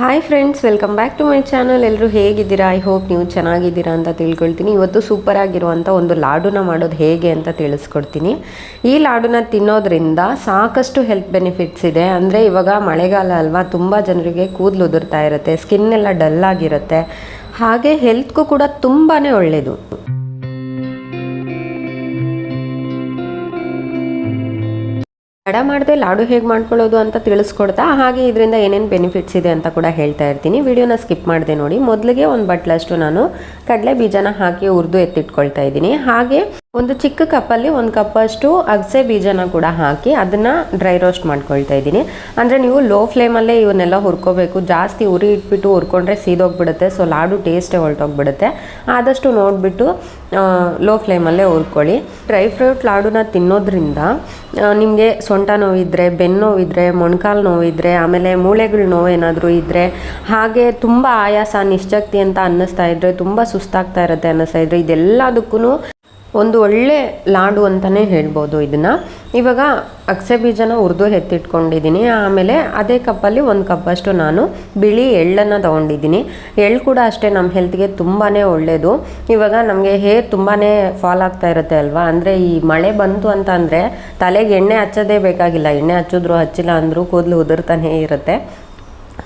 Hi friends welcome back to my channel ಎಲ್ಲರೂ ಹೇಗಿದ್ದೀರಾ? I hope ನೀವು ಚೆನ್ನಾಗಿದ್ದೀರಾ ಅಂತ ತಿಳ್ಕೊಳ್ತೀನಿ. ಇವತ್ತು ಸೂಪರ್ ಆಗಿರುವಂಥ ಒಂದು ಲಾಡುನ ಮಾಡೋದು ಹೇಗೆ ಅಂತ ತಿಳಿಸ್ಕೊಡ್ತೀನಿ. ಈ ಲಾಡುನ ತಿನ್ನೋದ್ರಿಂದ ಸಾಕಷ್ಟು ಹೆಲ್ತ್ ಬೆನಿಫಿಟ್ಸ್ ಇದೆ. ಅಂದರೆ ಇವಾಗ ಮಳೆಗಾಲ ಅಲ್ವಾ, ತುಂಬ ಜನರಿಗೆ ಕೂದಲು ಉದುರ್ತಾ ಇರುತ್ತೆ ಸ್ಕಿನ್ ಎಲ್ಲ ಡಲ್ ಆಗಿರುತ್ತೆ. ಹಾಗೆ ಹೆಲ್ತ್ಗೂ ಕೂಡ ತುಂಬಾ ಒಳ್ಳೆಯದು ತಡ ಮಾಡದೆ ಲಾಡು ಹೇಗೆ ಮಾಡ್ಕೊಳ್ಳೋದು ಅಂತ ತಿಳಿಸ್ಕೊಡ್ತಾ, ಹಾಗೆ ಇದರಿಂದ ಏನೇನು ಬೆನಿಫಿಟ್ಸ್ ಇದೆ ಅಂತ ಕೂಡ ಹೇಳ್ತಾ ಇರ್ತೀನಿ. ವಿಡಿಯೋನ ಸ್ಕಿಪ್ ಮಾಡಿದೆ ನೋಡಿ. ಮೊದಲಿಗೆ ಒಂದು ಬಟ್ಲಷ್ಟು ನಾನು ಕಡಲೆ ಬೀಜನ ಹಾಕಿ ಹುರಿದು ಎತ್ತಿಟ್ಕೊಳ್ತಾ ಇದ್ದೀನಿ. ಹಾಗೆ ಒಂದು ಚಿಕ್ಕ ಕಪ್ಪಲ್ಲಿ ಒಂದು ಕಪ್ಪಷ್ಟು ಅಗಸೆ ಬೀಜನ ಕೂಡ ಹಾಕಿ ಅದನ್ನು ಡ್ರೈ ರೋಸ್ಟ್ ಮಾಡ್ಕೊಳ್ತಾ ಇದ್ದೀನಿ. ಅಂದರೆ ನೀವು ಲೋ ಫ್ಲೇಮಲ್ಲೇ ಇವನ್ನೆಲ್ಲ ಹುರ್ಕೋಬೇಕು. ಜಾಸ್ತಿ ಉರಿ ಇಟ್ಬಿಟ್ಟು ಹುರ್ಕೊಂಡ್ರೆ ಸೀದೋಗ್ಬಿಡುತ್ತೆ. ಸೊ ಲಾಡು ಟೇಸ್ಟೇ ಹೊರಟೋಗ್ಬಿಡುತ್ತೆ. ಆದಷ್ಟು ನೋಡಿಬಿಟ್ಟು ಲೋ ಫ್ಲೇಮಲ್ಲೇ ಹುರ್ಕೊಳ್ಳಿ. ಡ್ರೈ ಫ್ರೂಟ್ ಲಾಡುನ ತಿನ್ನೋದ್ರಿಂದ ನಿಮಗೆ ಸೊಂಟ ನೋವಿದ್ರೆ, ಬೆನ್ನು ನೋವಿದ್ರೆ, ಮೊಣಕಾಲು ನೋವಿದ್ರೆ, ಆಮೇಲೆ ಮೂಳೆಗಳ ನೋವು ಏನಾದರೂ ಇದ್ದರೆ ಹಾಗೆ ತುಂಬ ಆಯಾಸ ನಿಶ್ಚಕ್ತಿ ಅಂತ ಅನ್ನಿಸ್ತಾ ಇದ್ದರೆ ತುಂಬ ಸುಸ್ತಾಗ್ತಾ ಇರುತ್ತೆ ಅನ್ನಿಸ್ತಾ ಇದ್ರೆ ಇದೆಲ್ಲದಕ್ಕೂ ಒಂದು ಒಳ್ಳೆ ಲಾಡು ಅಂತಲೇ ಹೇಳ್ಬೋದು ಇದನ್ನು. ಇವಾಗ ಅಗಸೆ ಬೀಜನ ಹುರಿದು ಎತ್ತಿಟ್ಕೊಂಡಿದ್ದೀನಿ. ಆಮೇಲೆ ಅದೇ ಕಪ್ಪಲ್ಲಿ ಒಂದು ಕಪ್ಪಷ್ಟು ನಾನು ಬಿಳಿ ಎಳ್ಳನ್ನು ತೊಗೊಂಡಿದ್ದೀನಿ. ಎಳ್ಳು ಕೂಡ ಅಷ್ಟೇ ನಮ್ಮ ಹೆಲ್ತ್ಗೆ ತುಂಬಾ ಒಳ್ಳೆಯದು ಇವಾಗ ನಮಗೆ ಹೇರ್ ತುಂಬಾ ಫಾಲ್ ಆಗ್ತಾ ಇರುತ್ತೆ ಅಲ್ವಾ? ಅಂದರೆ ಈ ಮಳೆ ಬಂತು ಅಂತ ಅಂದರೆ ತಲೆಗೆ ಎಣ್ಣೆ ಹಚ್ಚೋದೇ ಬೇಕಾಗಿಲ್ಲ. ಎಣ್ಣೆ ಹಚ್ಚಿದ್ರು ಹಚ್ಚಿಲ್ಲ ಅಂದರೂ ಕೂದಲು ಉದುರ್ತಾನೇ ಇರುತ್ತೆ.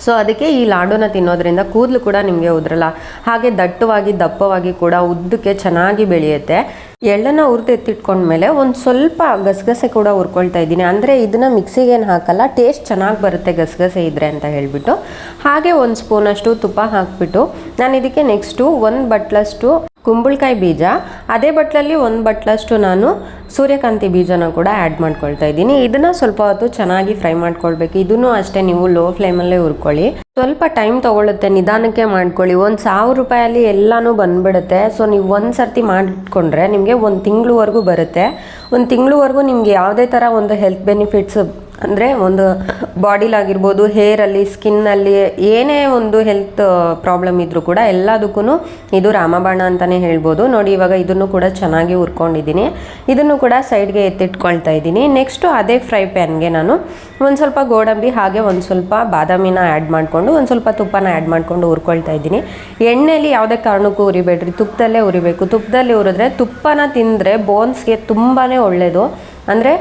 ಸೊ ಅದಕ್ಕೆ ಈ ಲಾಡೂನ ತಿನ್ನೋದ್ರಿಂದ ಕೂದಲು ಕೂಡ ನಿಮಗೆ ಉದ್ರಲ್ಲ. ಹಾಗೆ ದಟ್ಟವಾಗಿ, ದಪ್ಪವಾಗಿ ಕೂಡ ಉದ್ದಕ್ಕೆ ಚೆನ್ನಾಗಿ ಬೆಳೆಯುತ್ತೆ. ಎಳ್ಳನ್ನ ಹುರಿದು ಎತ್ತಿಟ್ಕೊಂಡ್ಮೇಲೆ ಒಂದು ಸ್ವಲ್ಪ ಗಸಗಸೆ ಕೂಡ ಹುರ್ಕೊಳ್ತಾ ಇದ್ದೀನಿ. ಅಂದರೆ ಇದನ್ನು ಮಿಕ್ಸಿಗೆ ಏನು ಹಾಕಲ್ಲ, ಟೇಸ್ಟ್ ಚೆನ್ನಾಗಿ ಬರುತ್ತೆ ಗಸಗಸೆ ಇದ್ದರೆ ಅಂತ ಹೇಳಿಬಿಟ್ಟು. ಹಾಗೆ ಒಂದು ಸ್ಪೂನಷ್ಟು ತುಪ್ಪ ಹಾಕಿಬಿಟ್ಟು, ನಾನು ಇದಕ್ಕೆ ನೆಕ್ಸ್ಟು ಒಂದು ಬಟ್ಲಷ್ಟು ಕುಂಬಳಕಾಯಿ ಬೀಜ. ಅದೇ ಬಟ್ಲಲ್ಲಿ ಒಂದು ಬಟ್ಲಷ್ಟು ನಾನು ಸೂರ್ಯಕಾಂತಿ ಬೀಜನ ಕೂಡ ಆ್ಯಡ್ ಮಾಡ್ಕೊಳ್ತಾ ಇದ್ದೀನಿ. ಇದನ್ನು ಸ್ವಲ್ಪ ಹೊತ್ತು ಚೆನ್ನಾಗಿ ಫ್ರೈ ಮಾಡ್ಕೊಳ್ಬೇಕು. ಇದನ್ನು ಅಷ್ಟೇ ನೀವು ಲೋ ಫ್ಲೇಮಲ್ಲೇ ಹುರ್ಕೊಳ್ಳಿ. ಸ್ವಲ್ಪ ಟೈಮ್ ತೊಗೊಳುತ್ತೆ ನಿಧಾನಕ್ಕೆ ಮಾಡ್ಕೊಳ್ಳಿ. ಒಂದು ಸಾವಿರ ರೂಪಾಯಲ್ಲಿ ಎಲ್ಲನೂ ಬಂದ್ಬಿಡುತ್ತೆ. ಸೊ ನೀವು ಒಂದು ಸರ್ತಿ ಮಾಡಿಕೊಂಡ್ರೆ ನಿಮಗೆ ಒಂದು ತಿಂಗಳವರೆಗೂ ಬರುತ್ತೆ. ಒಂದು ತಿಂಗಳವರೆಗೂ ನಿಮ್ಗೆ ಯಾವುದೇ ಥರ ಒಂದು ಹೆಲ್ತ್ ಬೆನಿಫಿಟ್ಸ್ ಅಂದರೆ ಒಂದು ಬಾಡಿಲಾಗಿರ್ಬೋದು, ಹೇರಲ್ಲಿ, ಸ್ಕಿನ್ನಲ್ಲಿ ಏನೇ ಒಂದು ಹೆಲ್ತ್ ಪ್ರಾಬ್ಲಮ್ ಇದ್ದರೂ ಕೂಡ ಎಲ್ಲದಕ್ಕೂ ಇದು ರಾಮಬಾಣ ಅಂತಲೇ ಹೇಳ್ಬೋದು. ನೋಡಿ, ಇವಾಗ ಇದನ್ನು ಕೂಡ ಚೆನ್ನಾಗಿ ಹುರ್ಕೊಂಡಿದ್ದೀನಿ. ಇದನ್ನು ಕೂಡ ಸೈಡ್ಗೆ ಎತ್ತಿಟ್ಕೊಳ್ತಾ ಇದ್ದೀನಿ. ನೆಕ್ಸ್ಟು ಅದೇ ಫ್ರೈ ಪ್ಯಾನ್ಗೆ ನಾನು ಒಂದು ಸ್ವಲ್ಪ ಗೋಡಂಬಿ, ಹಾಗೆ ಒಂದು ಸ್ವಲ್ಪ ಬಾದಾಮಿನ ಆ್ಯಡ್ ಮಾಡಿಕೊಂಡು, ಒಂದು ಸ್ವಲ್ಪ ತುಪ್ಪನ ಆ್ಯಡ್ ಮಾಡಿಕೊಂಡು ಹುರ್ಕೊಳ್ತಾ ಇದ್ದೀನಿ. ಎಣ್ಣೆಯಲ್ಲಿ ಯಾವುದೇ ಕಾರಣಕ್ಕೂ ಉರಿಬೇಡ್ರಿ ತುಪ್ಪದಲ್ಲೇ ಉರಿಬೇಕು ತುಪ್ಪದಲ್ಲಿ ಉರಿದ್ರೆ ತುಪ್ಪನ ತಿಂದರೆ ಬೋನ್ಸ್ಗೆ ತುಂಬಾ ಒಳ್ಳೆಯದು ಅಂದರೆ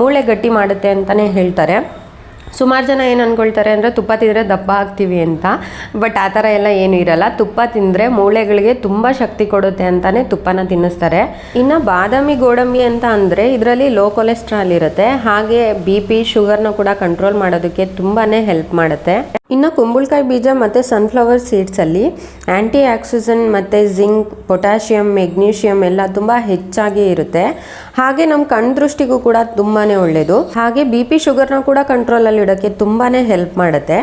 ಮೂಳೆ ಗಟ್ಟಿ ಮಾಡುತ್ತೆ ಅಂತಲೇ ಹೇಳ್ತಾರೆ. ಸುಮಾರು ಜನ ಏನು ಅಂದ್ಕೊಳ್ತಾರೆ ಅಂದರೆ, ತುಪ್ಪ ತಿಂದರೆ ದಪ್ಪ ಆಗ್ತೀವಿ ಅಂತ. ಬಟ್ ಆ ಥರ ಎಲ್ಲ ಏನೂ ಇರಲ್ಲ. ತುಪ್ಪ ತಿಂದರೆ ಮೂಳೆಗಳಿಗೆ ತುಂಬ ಶಕ್ತಿ ಕೊಡುತ್ತೆ ಅಂತಲೇ ತುಪ್ಪನ ತಿನ್ನಿಸ್ತಾರೆ. ಇನ್ನು ಬಾದಾಮಿ, ಗೋಡಂಬಿ ಅಂತ ಅಂದರೆ, ಇದರಲ್ಲಿ ಲೋ ಕೊಲೆಸ್ಟ್ರಾಲ್ ಇರುತ್ತೆ. ಹಾಗೆ ಬಿ ಪಿ ಶುಗರ್ನ ಕೂಡ ಕಂಟ್ರೋಲ್ ಮಾಡೋದಕ್ಕೆ ತುಂಬಾ ಹೆಲ್ಪ್ ಮಾಡುತ್ತೆ. ಇನ್ನು ಕುಂಬಳಕಾಯಿ ಬೀಜ ಮತ್ತು ಸನ್ಫ್ಲವರ್ ಸೀಡ್ಸಲ್ಲಿ ಆ್ಯಂಟಿ ಆಕ್ಸಿಜನ್ ಮತ್ತು ಜಿಂಕ್ ಪೊಟ್ಯಾಷಿಯಮ್ ಮೆಗ್ನೀಷಿಯಮ್ ಎಲ್ಲ ತುಂಬ ಹೆಚ್ಚಾಗಿ ಇರುತ್ತೆ. ಹಾಗೆ ನಮ್ಮ ಕಣ್ ದೃಷ್ಟಿಗೂ ಕೂಡ ತುಂಬಾ ಒಳ್ಳೆಯದು ಹಾಗೆ ಬಿ ಪಿ ಶುಗರ್ನ ಕೂಡ ಕಂಟ್ರೋಲಲ್ಲಿ ಇಡೋಕ್ಕೆ ತುಂಬಾ ಹೆಲ್ಪ್ ಮಾಡುತ್ತೆ.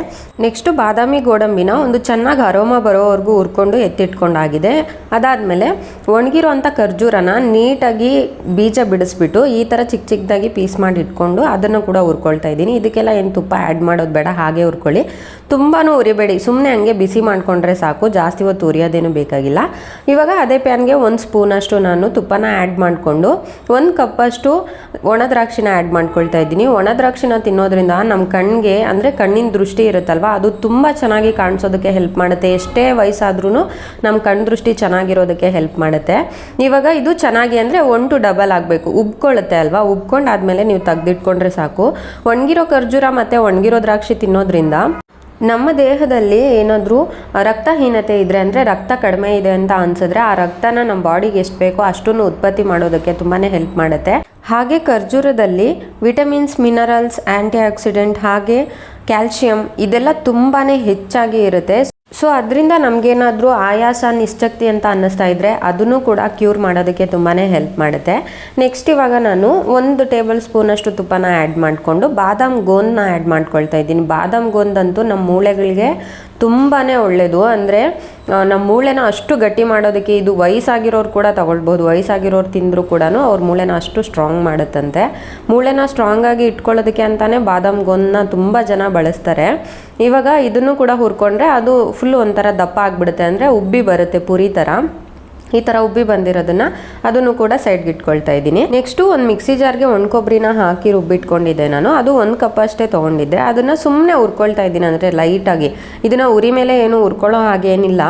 ನೆಕ್ಸ್ಟು ಬಾದಾಮಿ ಗೋಡಂಬಿನ ಒಂದು ಚೆನ್ನಾಗಿ ಅರೋಮ ಬರೋವರೆಗೂ ಹುರ್ಕೊಂಡು ಎತ್ತಿಟ್ಕೊಂಡಾಗಿದೆ. ಅದಾದಮೇಲೆ ಒಣಗಿರೋಂಥ ಖರ್ಜೂರನ ನೀಟಾಗಿ ಬೀಜ ಬಿಡಿಸ್ಬಿಟ್ಟು ಈ ಥರ ಚಿಕ್ಕ ಚಿಕ್ಕದಾಗಿ ಪೀಸ್ ಮಾಡಿ ಇಟ್ಕೊಂಡು ಅದನ್ನು ಕೂಡ ಹುರ್ಕೊಳ್ತಾ ಇದ್ದೀನಿ. ಇದಕ್ಕೆಲ್ಲ ಏನು ತುಪ್ಪ ಆ್ಯಡ್ ಮಾಡೋದು ಬೇಡ, ಹಾಗೆ ಹುರ್ಕೊಳ್ಳಿ. ತುಂಬಾ ಉರಿಬೇಡಿ. ಸುಮ್ಮನೆ ಹಂಗೆ ಬಿಸಿ ಮಾಡಿಕೊಂಡ್ರೆ ಸಾಕು. ಜಾಸ್ತಿ ಹೊತ್ತು ಉರಿಯೋದೇನು ಬೇಕಾಗಿಲ್ಲ. ಇವಾಗ ಅದೇ ಪ್ಯಾನ್ಗೆ ಒಂದು ಸ್ಪೂನಷ್ಟು ನಾನು ತುಪ್ಪನ ಆ್ಯಡ್ ಮಾಡಿಕೊಂಡು ಒಂದು ಕಪ್ಪಷ್ಟು ಒಣ ದ್ರಾಕ್ಷಿನ ಆ್ಯಡ್ ಮಾಡ್ಕೊಳ್ತಾ ಇದ್ದೀನಿ. ಒಣ ದ್ರಾಕ್ಷಿನ ತಿನ್ನೋದ್ರಿಂದ ನಮ್ಮ ಕಣ್ಣಿಗೆ ಅಂದರೆ ಕಣ್ಣಿನ ದೃಷ್ಟಿ ಇರುತ್ತಲ್ವ? ಅದು ತುಂಬ ಚೆನ್ನಾಗಿ ಕಾಣಿಸೋದಕ್ಕೆ ಹೆಲ್ಪ್ ಮಾಡುತ್ತೆ. ಎಷ್ಟೇ ವಯಸ್ಸಾದ್ರೂ ನಮ್ಮ ಕಣ್ಣು ದೃಷ್ಟಿ ಚೆನ್ನಾಗಿರೋದಕ್ಕೆ ಹೆಲ್ಪ್ ಮಾಡುತ್ತೆ. ಇವಾಗ ಇದು ಚೆನ್ನಾಗಿ ಅಂದರೆ ಒನ್ ಟು ಡಬಲ್ ಆಗಬೇಕು. ಉಬ್ಕೊಳ್ಳುತ್ತೆ ಅಲ್ವಾ? ಉಬ್ಕೊಂಡಾದ್ಮೇಲೆ ನೀವು ತೆಗೆದಿಟ್ಕೊಂಡ್ರೆ ಸಾಕು. ಒಣಗಿರೋ ಖರ್ಜೂರ ಮತ್ತು ಒಣಗಿರೋ ದ್ರಾಕ್ಷಿ ತಿನ್ನೋದ್ರಿಂದ ನಮ್ಮ ದೇಹದಲ್ಲಿ ಏನಾದರೂ ರಕ್ತಹೀನತೆ ಇದ್ದರೆ ಅಂದರೆ ರಕ್ತ ಕಡಿಮೆ ಇದೆ ಅಂತ ಅನ್ಸಿದ್ರೆ ಆ ರಕ್ತನ ನಮ್ಮ ಬಾಡಿಗೆ ಎಷ್ಟು ಬೇಕೋ ಅಷ್ಟನ್ನು ಉತ್ಪತ್ತಿ ಮಾಡೋದಕ್ಕೆ ತುಂಬಾ ಹೆಲ್ಪ್ ಮಾಡುತ್ತೆ. ಹಾಗೆ ಖರ್ಜೂರದಲ್ಲಿ ವಿಟಮಿನ್ಸ್, ಮಿನರಲ್ಸ್ ಆ್ಯಂಟಿ ಆಕ್ಸಿಡೆಂಟ್ ಹಾಗೆ ಕ್ಯಾಲ್ಶಿಯಂ ಇದೆಲ್ಲ ತುಂಬಾ ಹೆಚ್ಚಾಗಿ ಇರುತ್ತೆ. ಸೊ ಅದರಿಂದ ನಮಗೇನಾದರೂ ಆಯಾಸ, ನಿಶ್ಚಕ್ತಿ ಅಂತ ಅನ್ನಿಸ್ತಾ ಇದ್ದರೆ ಅದನ್ನು ಕೂಡ ಕ್ಯೂರ್ ಮಾಡೋದಕ್ಕೆ ತುಂಬಾ ಹೆಲ್ಪ್ ಮಾಡುತ್ತೆ. ನೆಕ್ಸ್ಟ್ ಇವಾಗ ನಾನು ಒಂದು ಟೇಬಲ್ ಸ್ಪೂನಷ್ಟು ತುಪ್ಪನ ಆ್ಯಡ್ ಮಾಡಿಕೊಂಡು ಬಾದಾಮ್ ಗೋಂದನ್ನ ಆ್ಯಡ್ ಮಾಡ್ಕೊಳ್ತಾ ಇದ್ದೀನಿ. ಬಾದಾಮ್ ಗೋಂದಂತೂ ನಮ್ಮ ಮೂಳೆಗಳಿಗೆ ತುಂಬಾ ಒಳ್ಳೆಯದು ಅಂದರೆ ನಮ್ಮ ಮೂಳೆನ ಅಷ್ಟು ಗಟ್ಟಿ ಮಾಡೋದಕ್ಕೆ ಇದು ವಯಸ್ಸಾಗಿರೋರು ಕೂಡ ತಗೊಳ್ಬೋದು. ವಯಸ್ಸಾಗಿರೋರು ತಿಂದರೂ ಕೂಡ ಅವ್ರ ಮೂಳೆನ ಅಷ್ಟು ಸ್ಟ್ರಾಂಗ್ ಮಾಡುತ್ತಂತೆ. ಮೂಳೆನ ಸ್ಟ್ರಾಂಗಾಗಿ ಇಟ್ಕೊಳ್ಳೋದಕ್ಕೆ ಅಂತಲೇ ಬಾದಾಮ್ ಗೋಂದನ್ನ ತುಂಬ ಜನ ಬಳಸ್ತಾರೆ. ಇವಾಗ ಇದನ್ನು ಕೂಡ ಹುರ್ಕೊಂಡ್ರೆ ಅದು ಫುಲ್ ಒಂಥರ ದಪ್ಪ ಆಗಿಬಿಡುತ್ತೆ ಅಂದರೆ ಉಬ್ಬಿ ಬರುತ್ತೆ ಪುರಿ ಥರ ಈ ಥರ ಉಬ್ಬಿ ಬಂದಿರೋದನ್ನು ಅದನ್ನು ಕೂಡ ಸೈಡ್ಗೆ ಇಟ್ಕೊಳ್ತಾ ಇದ್ದೀನಿ. ನೆಕ್ಸ್ಟು ಒಂದು ಮಿಕ್ಸಿ ಜಾರ್ಗೆ ಒಣ ಕೊಬ್ಬರಿನ ಹಾಕಿ ರುಬ್ಬಿಟ್ಕೊಂಡಿದ್ದೆ ನಾನು. ಅದು ಒಂದು ಕಪ್ ಅಷ್ಟೇ ತೊಗೊಂಡಿದ್ದೆ. ಅದನ್ನು ಸುಮ್ಮನೆ ಉರ್ಕೊಳ್ತಾ ಇದ್ದೀನಿ ಅಂದರೆ ಲೈಟಾಗಿ ಇದನ್ನು ಉರಿ ಮೇಲೆ ಏನು ಹುರ್ಕೊಳ್ಳೋ ಹಾಗೇನಿಲ್ಲ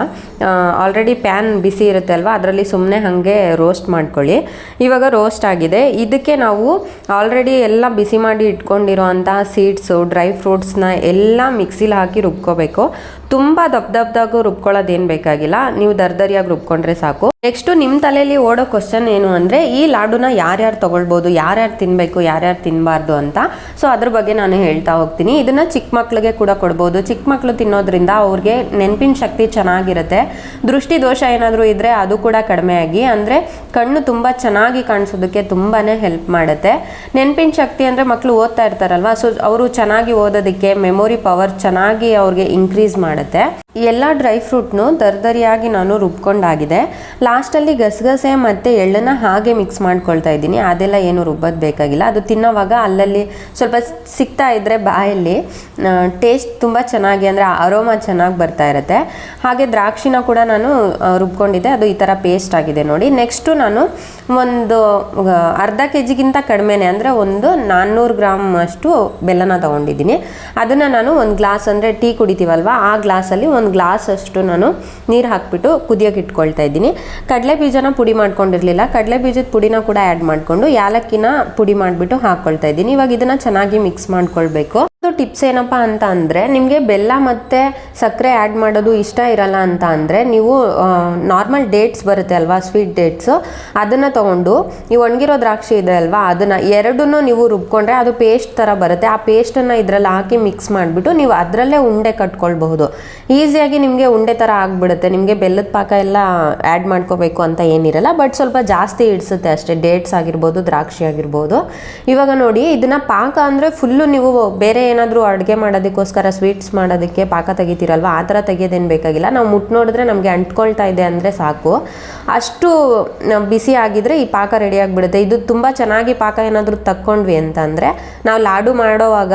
ಆಲ್ರೆಡಿ ಪ್ಯಾನ್ ಬಿಸಿ ಇರುತ್ತೆ ಅಲ್ವಾ? ಅದರಲ್ಲಿ ಸುಮ್ಮನೆ ಹಾಗೆ ರೋಸ್ಟ್ ಮಾಡ್ಕೊಳ್ಳಿ. ಇವಾಗ ರೋಸ್ಟ್ ಆಗಿದೆ. ಇದಕ್ಕೆ ನಾವು ಆಲ್ರೆಡಿ ಎಲ್ಲ ಬಿಸಿ ಮಾಡಿ ಇಟ್ಕೊಂಡಿರೋ ಅಂತಹ ಸೀಡ್ಸು ಡ್ರೈ ಫ್ರೂಟ್ಸ್ನ ಎಲ್ಲ ಮಿಕ್ಸಿಲಿ ಹಾಕಿ ರುಬ್ಕೋಬೇಕು. ತುಂಬ ದಪ್ಪ ದಪ್ಪದಾಗೂ ರುಬ್ಕೊಳ್ಳೋದೇನು ಬೇಕಾಗಿಲ್ಲ. ನೀವು ದರ್ದರಿಯಾಗಿ ರುಬ್ಕೊಂಡ್ರೆ ಸಾಕು. ನೆಕ್ಸ್ಟು ನಿಮ್ಮ ತಲೆಯಲ್ಲಿ ಓಡೋ ಕ್ವಶನ್ ಏನು ಅಂದರೆ, ಈ ಲಾಡುನ ಯಾರ್ಯಾರು ತೊಗೊಳ್ಬೋದು, ಯಾರ್ಯಾರು ತಿನ್ನಬೇಕು ಯಾರ್ಯಾರು ತಿನ್ನಬಾರ್ದು ಅಂತ. ಸೊ ಅದ್ರ ಬಗ್ಗೆ ನಾನು ಹೇಳ್ತಾ ಹೋಗ್ತೀನಿ. ಇದನ್ನು ಚಿಕ್ಕ ಮಕ್ಳಿಗೆ ಕೂಡ ಕೊಡ್ಬೋದು. ಚಿಕ್ಕ ಮಕ್ಕಳು ತಿನ್ನೋದ್ರಿಂದ ಅವ್ರಿಗೆ ನೆನಪಿನ ಶಕ್ತಿ ಚೆನ್ನಾಗಿರುತ್ತೆ. ದೃಷ್ಟಿ ದೋಷ ಏನಾದರೂ ಇದ್ದರೆ ಅದು ಕೂಡ ಕಡಿಮೆ ಆಗಿ. ಅಂದರೆ, ಕಣ್ಣು ತುಂಬ ಚೆನ್ನಾಗಿ ಕಾಣಿಸೋದಕ್ಕೆ ತುಂಬಾ ಹೆಲ್ಪ್ ಮಾಡುತ್ತೆ. ನೆನಪಿನ ಶಕ್ತಿ ಅಂದರೆ ಮಕ್ಕಳು ಓದ್ತಾ ಇರ್ತಾರಲ್ವ ಸೊ ಅವರು ಚೆನ್ನಾಗಿ ಓದೋದಕ್ಕೆ ಮೆಮೊರಿ ಪವರ್ ಚೆನ್ನಾಗಿ ಅವ್ರಿಗೆ ಇನ್ಕ್ರೀಸ್ ಮಾಡುತ್ತೆ. ಎಲ್ಲ ಡ್ರೈ ಫ್ರೂಟ್ನು ದರ್ದರಿಯಾಗಿ ನಾನು ರುಬ್ಕೊಂಡಾಗಿದೆ. ಲಾಸ್ಟಲ್ಲಿ ಗಸಗಸೆ ಮತ್ತು ಎಳ್ಳನ್ನು ಹಾಗೆ ಮಿಕ್ಸ್ ಮಾಡ್ಕೊಳ್ತಾ ಇದ್ದೀನಿ. ಅದೆಲ್ಲ ಏನು ರುಬ್ಬೋದು ಬೇಕಾಗಿಲ್ಲ. ಅದು ತಿನ್ನೋವಾಗ ಅಲ್ಲಲ್ಲಿ ಸ್ವಲ್ಪ ಸಿಗ್ತಾ ಇದ್ದರೆ ಬಾಯಲ್ಲಿ ಟೇಸ್ಟ್ ತುಂಬ ಚೆನ್ನಾಗಿ ಅಂದರೆ ಅರೋಮಾ ಚೆನ್ನಾಗಿ ಬರ್ತಾ ಇರುತ್ತೆ. ಹಾಗೆ ದ್ರಾಕ್ಷಿನ ಕೂಡ ನಾನು ರುಬ್ಕೊಂಡಿದ್ದೆ. ಅದು ಈ ಥರ ಪೇಸ್ಟ್ ಆಗಿದೆ ನೋಡಿ. ನೆಕ್ಸ್ಟು ನಾನು ಒಂದು ಅರ್ಧ ಕೆ ಜಿಗಿಂತ ಕಡಿಮೆನೆ ಅಂದರೆ ಒಂದು ನಾನ್ನೂರು ಗ್ರಾಮ್ ಅಷ್ಟು ಬೆಲ್ಲನ ತೊಗೊಂಡಿದ್ದೀನಿ. ಅದನ್ನು ನಾನು ಒಂದು ಗ್ಲಾಸ್ ಅಂದರೆ ಟೀ ಕುಡಿತೀವಲ್ವ, ಆ ಗ್ಲಾಸಲ್ಲಿ ಒಂದು ಗ್ಲಾಸ್ ಅಷ್ಟು ನಾನು ನೀರು ಹಾಕ್ಬಿಟ್ಟು ಕುದಿಯೋಕೆ ಇಟ್ಕೊಳ್ತಾ ಇದ್ದೀನಿ. ಕಡಲೆ ಬೀಜನ ಪುಡಿ ಮಾಡ್ಕೊಂಡಿರಲಿಲ್ಲ. ಕಡಲೆ ಬೀಜದ ಪುಡಿನ ಕೂಡ ಆ್ಯಡ್ ಮಾಡಿಕೊಂಡು, ಯಾಲಕ್ಕಿನ ಪುಡಿ ಮಾಡಿಬಿಟ್ಟು ಹಾಕ್ಕೊಳ್ತಾ ಇದ್ದೀನಿ. ಇವಾಗ ಇದನ್ನು ಚೆನ್ನಾಗಿ ಮಿಕ್ಸ್ ಮಾಡ್ಕೊಳ್ಬೇಕು. ಒಂದು ಟಿಪ್ಸ್ ಏನಪ್ಪ ಅಂತ ಅಂದರೆ, ನಿಮಗೆ ಬೆಲ್ಲ ಮತ್ತು ಸಕ್ಕರೆ ಆ್ಯಡ್ ಮಾಡೋದು ಇಷ್ಟ ಇರಲ್ಲ ಅಂತ ಅಂದರೆ, ನೀವು ನಾರ್ಮಲ್ ಡೇಟ್ಸ್ ಬರುತ್ತೆ ಅಲ್ವಾ ಸ್ವೀಟ್ ಡೇಟ್ಸು ಅದನ್ನು ತೊಗೊಂಡು, ಈ ಒಣಗಿರೋ ದ್ರಾಕ್ಷಿ ಇದೆ ಅಲ್ವಾ, ಅದನ್ನು ಎರಡನ್ನೂ ನೀವು ರುಬ್ಕೊಂಡ್ರೆ ಅದು ಪೇಸ್ಟ್ ಥರ ಬರುತ್ತೆ. ಆ ಪೇಸ್ಟನ್ನು ಇದರಲ್ಲಿ ಹಾಕಿ ಮಿಕ್ಸ್ ಮಾಡಿಬಿಟ್ಟು ನೀವು ಅದರಲ್ಲೇ ಉಂಡೆ ಕಟ್ಕೊಳ್ಬಹುದು. ಈಸಿಯಾಗಿ ನಿಮಗೆ ಉಂಡೆ ಥರ ಆಗಿಬಿಡುತ್ತೆ. ನಿಮಗೆ ಬೆಲ್ಲದ ಪಾಕ ಎಲ್ಲ ಆ್ಯಡ್ ಮಾಡ್ಕೋಬೇಕು ಅಂತ ಏನಿರಲ್ಲ ಬಟ್ ಸ್ವಲ್ಪ ಜಾಸ್ತಿ ಇಡಿಸುತ್ತೆ ಅಷ್ಟೇ. ಡೇಟ್ಸ್ ಆಗಿರ್ಬೋದು, ದ್ರಾಕ್ಷಿ ಆಗಿರ್ಬೋದು. ಇವಾಗ ನೋಡಿ, ಇದನ್ನು ಪಾಕ ಅಂದರೆ ಫುಲ್ಲು ನೀವು ಬೇರೆ ಏನಾದರೂ ಅಡುಗೆ ಮಾಡೋದಕ್ಕೋಸ್ಕರ ಸ್ವೀಟ್ಸ್ ಮಾಡೋದಕ್ಕೆ ಪಾಕ ತೆಗಿತೀರಲ್ವ? ಆ ಥರ ತೆಗಿಯೋದೇನು ಬೇಕಾಗಿಲ್ಲ. ನಾವು ಮುಟ್ಟು ನೋಡಿದ್ರೆ ನಮಗೆ ಅಂಟ್ಕೊಳ್ತಾ ಇದೆ ಅಂದರೆ ಸಾಕು. ಅಷ್ಟು ಬಿಸಿ ಆಗಿದ್ರೆ ಈ ಪಾಕ ರೆಡಿ ಆಗಿಬಿಡುತ್ತೆ. ಇದು ತುಂಬ ಚೆನ್ನಾಗಿ ಪಾಕ ಏನಾದರೂ ತಕ್ಕೊಂಡ್ವಿ ಅಂತ ಅಂದರೆ ನಾವು ಲಾಡು ಮಾಡೋವಾಗ,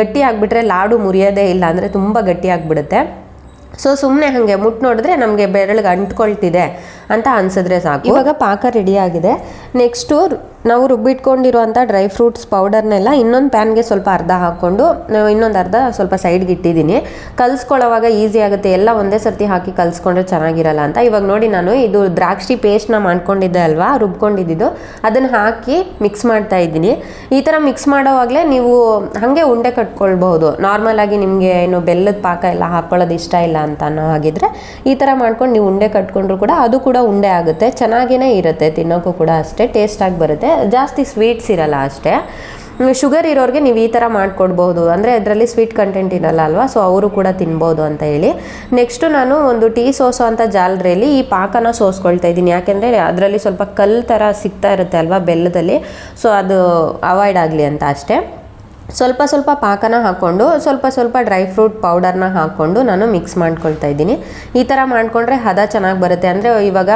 ಗಟ್ಟಿ ಆಗಿಬಿಟ್ರೆ ಲಾಡು ಮುರಿಯೋದೇ ಇಲ್ಲ ಅಂದರೆ ತುಂಬ ಗಟ್ಟಿ ಆಗಿಬಿಡುತ್ತೆ. ಸೊ ಸುಮ್ಮನೆ ಹಾಗೆ ಮುಟ್ಟು ನೋಡಿದ್ರೆ ನಮಗೆ ಬೆರಳಿಗೆ ಅಂಟ್ಕೊಳ್ತಿದೆ ಅಂತ ಅನ್ಸಿದ್ರೆ ಸಾಕು. ಇವಾಗ ಪಾಕ ರೆಡಿ ಆಗಿದೆ. ನೆಕ್ಸ್ಟು ನಾವು ರುಬ್ಬಿಟ್ಕೊಂಡಿರುವಂಥ ಡ್ರೈ ಫ್ರೂಟ್ಸ್ ಪೌಡರ್ನೆಲ್ಲ ಇನ್ನೊಂದು ಪ್ಯಾನ್ಗೆ ಸ್ವಲ್ಪ ಅರ್ಧ ಹಾಕ್ಕೊಂಡು ಇನ್ನೊಂದು ಅರ್ಧ ಸ್ವಲ್ಪ ಸೈಡ್ಗೆ ಇಟ್ಟಿದ್ದೀನಿ. ಕಲಿಸ್ಕೊಳ್ಳೋವಾಗ ಈಸಿ ಆಗುತ್ತೆ. ಎಲ್ಲ ಒಂದೇ ಸರ್ತಿ ಹಾಕಿ ಕಲಿಸ್ಕೊಂಡ್ರೆ ಚೆನ್ನಾಗಿರಲ್ಲ ಅಂತ. ಇವಾಗ ನೋಡಿ ನಾನು ಇದು ದ್ರಾಕ್ಷಿ ಪೇಸ್ಟ್ನ ಮಾಡ್ಕೊಂಡಿದ್ದೆ ಅಲ್ವಾ? ರುಬ್ಕೊಂಡಿದ್ದು ಅದನ್ನು ಹಾಕಿ ಮಿಕ್ಸ್ ಮಾಡ್ತಾ ಇದ್ದೀನಿ. ಈ ಥರ ಮಿಕ್ಸ್ ಮಾಡೋವಾಗಲೇ ನೀವು ಹಾಗೆ ಉಂಡೆ ಕಟ್ಕೊಳ್ಬಹುದು. ನಾರ್ಮಲ್ ಆಗಿ ನಿಮಗೆ ಏನು ಬೆಲ್ಲದ ಪಾಕ ಎಲ್ಲ ಹಾಕ್ಕೊಳ್ಳೋದು ಇಷ್ಟ ಇಲ್ಲ ಅಂತ ಅನ್ನೋ ಹಾಗಿದ್ರೆ ಈ ಥರ ಮಾಡ್ಕೊಂಡು ನೀವು ಉಂಡೆ ಕಟ್ಕೊಂಡ್ರು ಕೂಡ ಅದು ಕೂಡ ಉಂಡೆ ಆಗುತ್ತೆ. ಚೆನ್ನಾಗೇ ಇರುತ್ತೆ ತಿನ್ನೋಕ್ಕೂ ಕೂಡ ಅಷ್ಟೇ. ಟೇಸ್ಟಾಗಿ ಬರುತ್ತೆ. ಜಾಸ್ತಿ ಸ್ವೀಟ್ಸ್ ಇರಲ್ಲ ಅಷ್ಟೇ. ಶುಗರ್ ಇರೋರಿಗೆ ನೀವು ಈ ಥರ ಮಾಡಿಕೊಡ್ಬೋದು ಅಂದರೆ ಅದರಲ್ಲಿ ಸ್ವೀಟ್ ಕಂಟೆಂಟ್ ಇರಲ್ಲ ಅಲ್ವಾ? ಸೊ ಅವರು ಕೂಡ ತಿನ್ಬೋದು ಅಂತ ಹೇಳಿ. ನೆಕ್ಸ್ಟು ನಾನು ಒಂದು ಟೀ ಸೋಸೋ ಅಂತ ಜಾಲರಿಯಲ್ಲಿ ಈ ಪಾಕನ ಸೋಸ್ಕೊಳ್ತಾ ಇದ್ದೀನಿ. ಯಾಕೆಂದರೆ ಅದರಲ್ಲಿ ಸ್ವಲ್ಪ ಕಲ್ಲು ಥರ ಸಿಗ್ತಾ ಇರುತ್ತೆ ಅಲ್ವಾ ಬೆಲ್ಲದಲ್ಲಿ? ಸೊ ಅದು ಅವಾಯ್ಡ್ ಆಗಲಿ ಅಂತ ಅಷ್ಟೇ. ಸ್ವಲ್ಪ ಸ್ವಲ್ಪ ಪಾಕನ ಹಾಕ್ಕೊಂಡು ಸ್ವಲ್ಪ ಸ್ವಲ್ಪ ಡ್ರೈ ಫ್ರೂಟ್ ಪೌಡರ್ನ ಹಾಕ್ಕೊಂಡು ನಾನು ಮಿಕ್ಸ್ ಮಾಡ್ಕೊಳ್ತಾ ಇದ್ದೀನಿ. ಈ ಥರ ಮಾಡಿಕೊಂಡ್ರೆ ಹದ ಚೆನ್ನಾಗಿ ಬರುತ್ತೆ. ಅಂದರೆ ಇವಾಗ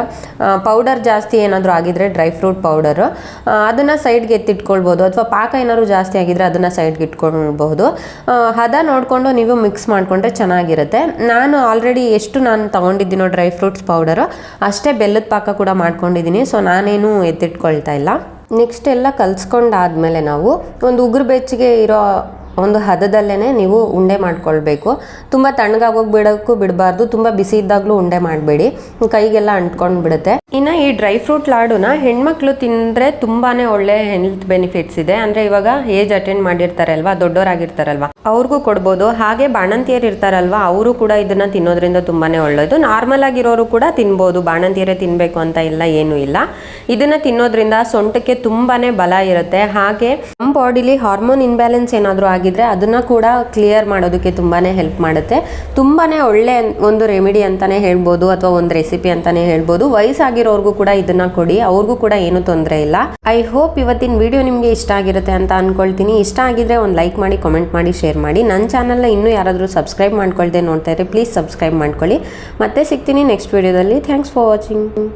ಪೌಡರ್ ಜಾಸ್ತಿ ಏನಾದರೂ ಆಗಿದ್ರೆ ಡ್ರೈ ಫ್ರೂಟ್ ಪೌಡರು ಅದನ್ನು ಸೈಡ್ಗೆ ಎತ್ತಿಟ್ಕೊಳ್ಬೋದು. ಅಥವಾ ಪಾಕ ಏನಾದರೂ ಜಾಸ್ತಿ ಆಗಿದ್ರೆ ಅದನ್ನು ಸೈಡ್ಗೆ ಇಟ್ಕೊಳ್ಬಹುದು ಆ, ಹದ ನೋಡಿಕೊಂಡು ನೀವು ಮಿಕ್ಸ್ ಮಾಡಿಕೊಂಡ್ರೆ ಚೆನ್ನಾಗಿರುತ್ತೆ. ನಾನು ಆಲ್ರೆಡಿ ಎಷ್ಟು ನಾನು ತೊಗೊಂಡಿದ್ದೀನೋ ಡ್ರೈ ಫ್ರೂಟ್ಸ್ ಪೌಡರು ಅಷ್ಟೇ ಬೆಲ್ಲದ ಪಾಕ ಕೂಡ ಮಾಡ್ಕೊಂಡಿದ್ದೀನಿ. ಸೊ ನಾನೇನು ಎತ್ತಿಟ್ಕೊಳ್ತಾ ಇಲ್ಲ. ನೆಕ್ಸ್ಟ್ ಎಲ್ಲ ಕಲಿಸ್ಕೊಂಡಾದ್ಮೇಲೆ ನಾವು ಒಂದು ಉಗುರು ಬೆಚ್ಚಗೆ ಇರೋ ಒಂದು ಹದದಲ್ಲೇ ನೀವು ಉಂಡೆ ಮಾಡ್ಕೊಳ್ಬೇಕು. ತುಂಬ ತಣ್ಣಗಾಗೋಗಿ ಬಿಡೋಕ್ಕೂ ಬಿಡಬಾರ್ದು, ತುಂಬ ಬಿಸಿ ಇದ್ದಾಗಲೂ ಉಂಡೆ ಮಾಡಬೇಡಿ. ಕೈಗೆಲ್ಲ ಅಂಟ್ಕೊಂಡು ಬಿಡುತ್ತೆ ಇನ್ನು ಈ ಡ್ರೈ ಫ್ರೂಟ್ ಲಾಡುನ ಹೆಣ್ಮಕ್ಳು ತಿಂದರೆ ತುಂಬಾ ಒಳ್ಳೆ ಹೆಲ್ತ್ ಬೆನಿಫಿಟ್ಸ್ ಇದೆ. ಅಂದರೆ ಇವಾಗ ಏಜ್ ಅಟೆಂಡ್ ಮಾಡಿರ್ತಾರೆ ಅಲ್ವಾ ದೊಡ್ಡವರಾಗಿರ್ತಾರಲ್ವಾ ಅವ್ರಿಗೂ ಕೊಡ್ಬೋದು. ಹಾಗೆ ಬಾಣಂತಿಯರು ಇರ್ತಾರಲ್ವ, ಅವರು ಕೂಡ ಇದನ್ನ ತಿನ್ನೋದ್ರಿಂದ ತುಂಬಾನೇ ಒಳ್ಳೆಯದು ನಾರ್ಮಲ್ ಆಗಿರೋರು ಕೂಡ ತಿನ್ಬೋದು, ಬಾಣಂತಿಯರೇ ತಿನ್ನಬೇಕು ಅಂತ ಇಲ್ಲ, ಏನೂ ಇಲ್ಲ. ಇದನ್ನ ತಿನ್ನೋದ್ರಿಂದ ಸೊಂಟಕ್ಕೆ ತುಂಬಾನೇ ಬಲ ಇರುತ್ತೆ. ಹಾಗೆ ನಮ್ಮ ಬಾಡಿಲಿ ಹಾರ್ಮೋನ್ ಇನ್ಬ್ಯಾಲೆನ್ಸ್ ಏನಾದರೂ ಆಗಿದ್ರೆ ಅದನ್ನ ಕೂಡ ಕ್ಲಿಯರ್ ಮಾಡೋದಕ್ಕೆ ತುಂಬಾನೇ ಹೆಲ್ಪ್ ಮಾಡುತ್ತೆ. ತುಂಬಾನೇ ಒಳ್ಳೆ ಒಂದು ರೆಮಿಡಿ ಅಂತಾನೆ ಹೇಳ್ಬೋದು ಅಥವಾ ಒಂದು ರೆಸಿಪಿ ಅಂತಾನೆ ಹೇಳ್ಬೋದು. ವಯಸ್ಸಾಗಿರೋರ್ಗೂ ಕೂಡ ಇದನ್ನ ಕೊಡಿ, ಅವ್ರಿಗೂ ಕೂಡ ಏನು ತೊಂದರೆ ಇಲ್ಲ. ಐ ಹೋಪ್ ಇವತ್ತಿನ ವಿಡಿಯೋ ನಿಮಗೆ ಇಷ್ಟ ಆಗಿರುತ್ತೆ ಅಂತ ಅನ್ಕೊಳ್ತೀನಿ. ಇಷ್ಟ ಆಗಿದ್ರೆ ಒಂದು ಲೈಕ್ ಮಾಡಿ ಕಾಮೆಂಟ್ ಮಾಡಿ ಶೇರ್ ಮಾಡಿ. ನನ್ನ ಚಾನಲ್ನ ಇನ್ನೂ ಯಾರಾದರೂ ಸಬ್ಸ್ಕ್ರೈಬ್ ಮಾಡ್ಕೊಳ್ದೆ ನೋಡ್ತಾ ಇದ್ರೆ ಪ್ಲೀಸ್ ಸಬ್ಸ್ಕ್ರೈಬ್ ಮಾಡ್ಕೊಳ್ಳಿ. ಮತ್ತೆ ಸಿಗ್ತೀನಿ ನೆಕ್ಸ್ಟ್ ವಿಡಿಯೋದಲ್ಲಿ ಥ್ಯಾಂಕ್ಸ್ ಫಾರ್ ವಾಚಿಂಗ್